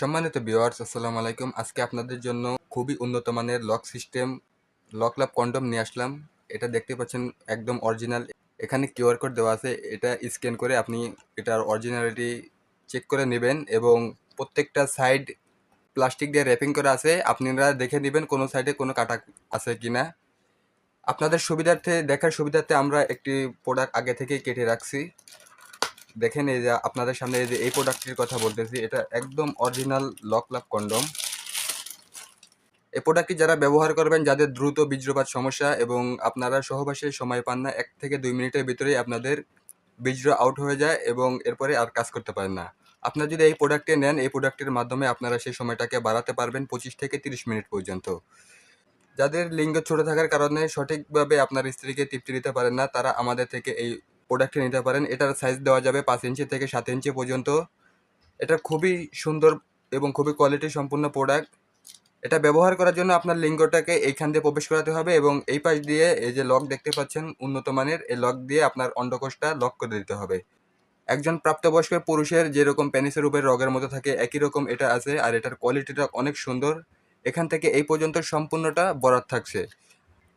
সম্মানিত ভিউয়ার্স, আসসালামু আলাইকুম। আজকে আপনাদের জন্য খুবই উন্নত মানের lock system, lock love condom নিয়ে আসলাম। এটা দেখতে পাচ্ছেন একদম অরিজিনাল। এখানে কিউআর কোড দেওয়া আছে। এটা স্ক্যান করে আপনি এটার অরিজিনালিটি চেক করে নেবেন এবং প্রত্যেকটা সাইড প্লাস্টিক দিয়ে র্যাপিং করা আছে। আপনারা দেখে নেবেন কোনো সাইডে কোনো কাটা আছে কিনা। আপনাদের সুবিধার্থে, দেখার সুবিধার্থে আমরা একটি প্রোডাক্ট আগে থেকেই কেটে রাখছি। দেখেন এই যে আপনাদের সামনে এই যে এই প্রোডাক্টটির কথা বলতেছি, এটা একদম অরিজিনাল লক লাভ কন্ডম এই প্রোডাক্টটি যারা ব্যবহার করবেন, যাদের দ্রুত বীর্যপাত সমস্যা এবং আপনারা সহবাসে সময় পান না, এক থেকে দুই মিনিটের ভিতরেই আপনাদের বীর্য আউট হয়ে যায় এবং এরপরে আর কাজ করতে পারেন না। আপনারা যদি এই প্রোডাক্টটি নেন, এই প্রোডাক্টের মাধ্যমে আপনারা সেই সময়টাকে বাড়াতে পারবেন পঁচিশ থেকে তিরিশ মিনিট পর্যন্ত। যাদের লিঙ্গ ছোট থাকার কারণে সঠিকভাবে আপনার স্ত্রীকে তৃপ্তি দিতে পারেন না, তারা আমাদের থেকে এই প্রোডাক্টটি নিতে পারেন। এটার সাইজ দেওয়া যাবে পাঁচ ইঞ্চি থেকে সাত ইঞ্চি পর্যন্ত। এটা খুবই সুন্দর এবং খুবই কোয়ালিটি সম্পূর্ণ প্রোডাক্ট এটা ব্যবহার করার জন্য আপনার লিঙ্গটাকে এইখান দিয়ে প্রবেশ করাতে হবে এবং এই পাশ দিয়ে এই যে লক দেখতে পাচ্ছেন উন্নত মানের, এই লক দিয়ে আপনার অন্ডকোষটা লক করে দিতে হবে। একজন প্রাপ্তবয়স্ক পুরুষের যেরকম প্যানিসের উপরে রগের মতো থাকে, একই রকম এটা আছে আর এটার কোয়ালিটিটা অনেক সুন্দর। এখান থেকে এই পর্যন্ত সম্পূর্ণটা বরাদ থাকছে।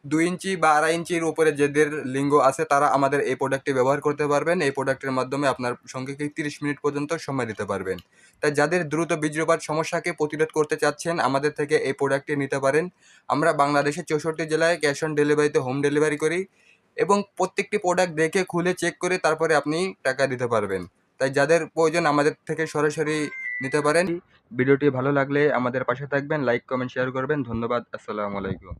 দুই ইঞ্চি বা আড়াই ইঞ্চির উপরে যাদের লিঙ্গ আছে, তারা আমাদের এই প্রোডাক্টটি ব্যবহার করতে পারবেন। এই প্রোডাক্টের মাধ্যমে আপনার সঙ্গীকে তিরিশ মিনিট পর্যন্ত সময় দিতে পারবেন। তাই যাদের দ্রুত বীর্যপাত সমস্যাকে প্রতিরোধ করতে চাচ্ছেন, আমাদের থেকে এই প্রোডাক্টটি নিতে পারেন। আমরা বাংলাদেশের চৌষট্টি জেলায় ক্যাশ অন ডেলিভারিতে হোম ডেলিভারি করি এবং প্রত্যেকটি প্রোডাক্ট দেখে, খুলে চেক করে তারপরে আপনি টাকা দিতে পারবেন। তাই যাদের প্রয়োজন আমাদের থেকে সরাসরি নিতে পারেন। ভিডিওটি ভালো লাগলে আমাদের পাশে থাকবেন লাইক কমেন্ট শেয়ার করবেন। ধন্যবাদ, আসসালামু আলাইকুম।